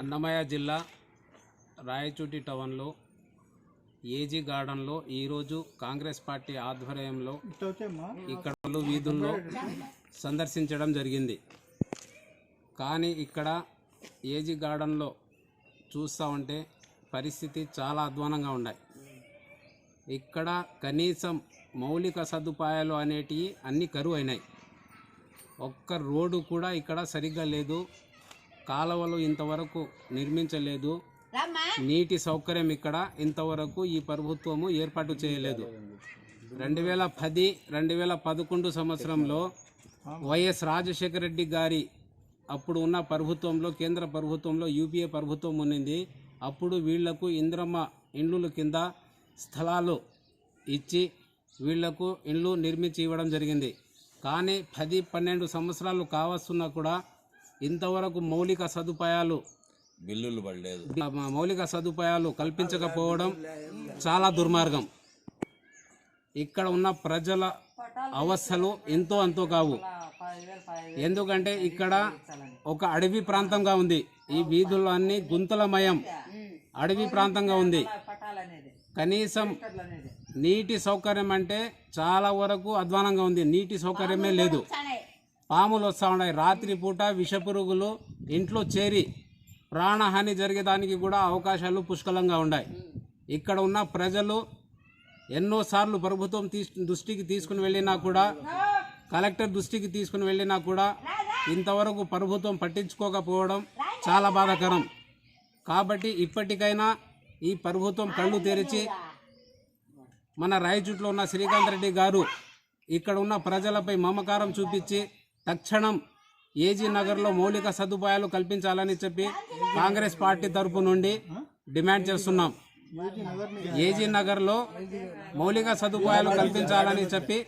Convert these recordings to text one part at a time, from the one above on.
అన్నమయ్య జిల్లా రాయచూటి టౌన్లో ఏజీ గార్డెన్లో ఈరోజు కాంగ్రెస్ పార్టీ ఆధ్వర్యంలో ఇక్కడ పలు వీధుల్లో సందర్శించడం జరిగింది. కానీ ఇక్కడ ఏజీ గార్డెన్లో చూస్తూ ఉంటే పరిస్థితి చాలా అధ్వానంగా ఉన్నాయి. ఇక్కడ కనీసం మౌలిక సదుపాయాలు అనేటివి అన్ని కరువు అయినాయి ఒక్క రోడ్డు కూడా ఇక్కడ సరిగ్గా లేదు. కాలువలు ఇంతవరకు నిర్మించలేదు. నీటి సౌకర్యం ఇక్కడ ఇంతవరకు ఈ ప్రభుత్వము ఏర్పాటు చేయలేదు. రెండు వేల పది రెండు వేల పదకొండు సంవత్సరంలో వైఎస్ రాజశేఖర రెడ్డి గారి అప్పుడు ఉన్న ప్రభుత్వంలో కేంద్ర ప్రభుత్వంలో యూపీఏ ప్రభుత్వం ఉన్నింది. అప్పుడు వీళ్ళకు ఇంద్రమ్మ ఇండ్ల కింద స్థలాలు ఇచ్చి వీళ్ళకు ఇండ్లు నిర్మించి ఇవ్వడం జరిగింది. కానీ పది పన్నెండు సంవత్సరాలు కావస్తున్నా కూడా ఇంతవరకు మౌలిక సదుపాయాలు బిల్లులు పడలేదు. మౌలిక సదుపాయాలు కల్పించకపోవడం చాలా దుర్మార్గం. ఇక్కడ ఉన్న ప్రజల అవస్థలు ఎంతో అంతో కావు. ఎందుకంటే ఇక్కడ ఒక అడవి ప్రాంతంగా ఉంది. ఈ వీధుల్లో అన్ని గుంతలమయం. అడవి ప్రాంతంగా ఉంది. కనీసం నీటి సౌకర్యం అంటే చాలా వరకు అధ్వానంగా ఉంది. నీటి సౌకర్యమే లేదు. పాములు వస్తూ ఉన్నాయి. రాత్రి పూట విషపురుగులు ఇంట్లో చేరి ప్రాణహాని జరిగేదానికి కూడా అవకాశాలు పుష్కలంగా ఉన్నాయి. ఇక్కడ ఉన్న ప్రజలు ఎన్నోసార్లు ప్రభుత్వం తీస్ దృష్టికి తీసుకుని వెళ్ళినా కూడా కలెక్టర్ దృష్టికి తీసుకుని వెళ్ళినా కూడా ఇంతవరకు ప్రభుత్వం పట్టించుకోకపోవడం చాలా బాధాకరం. కాబట్టి ఇప్పటికైనా ఈ ప్రభుత్వం కళ్ళు తెరిచి మన రాయచూట్లో ఉన్న శ్రీకాంత్ రెడ్డి గారు ఇక్కడ ఉన్న ప్రజలపై మమకారం చూపించి తక్షణం ఏజీ నగర్లో మౌలిక సదుపాయాలు కల్పించాలని చెప్పి కాంగ్రెస్ పార్టీ తరపు నుండి డిమాండ్ చేస్తున్నాం. ఏజీ నగర్లో మౌలిక సదుపాయాలు కల్పించాలని చెప్పి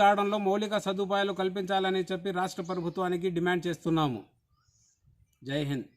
గార్డెన్లో మౌలిక సదుపాయాలు కల్పించాలని చెప్పి రాష్ట్ర ప్రభుత్వానికి డిమాండ్ చేస్తున్నాము. జై హింద్.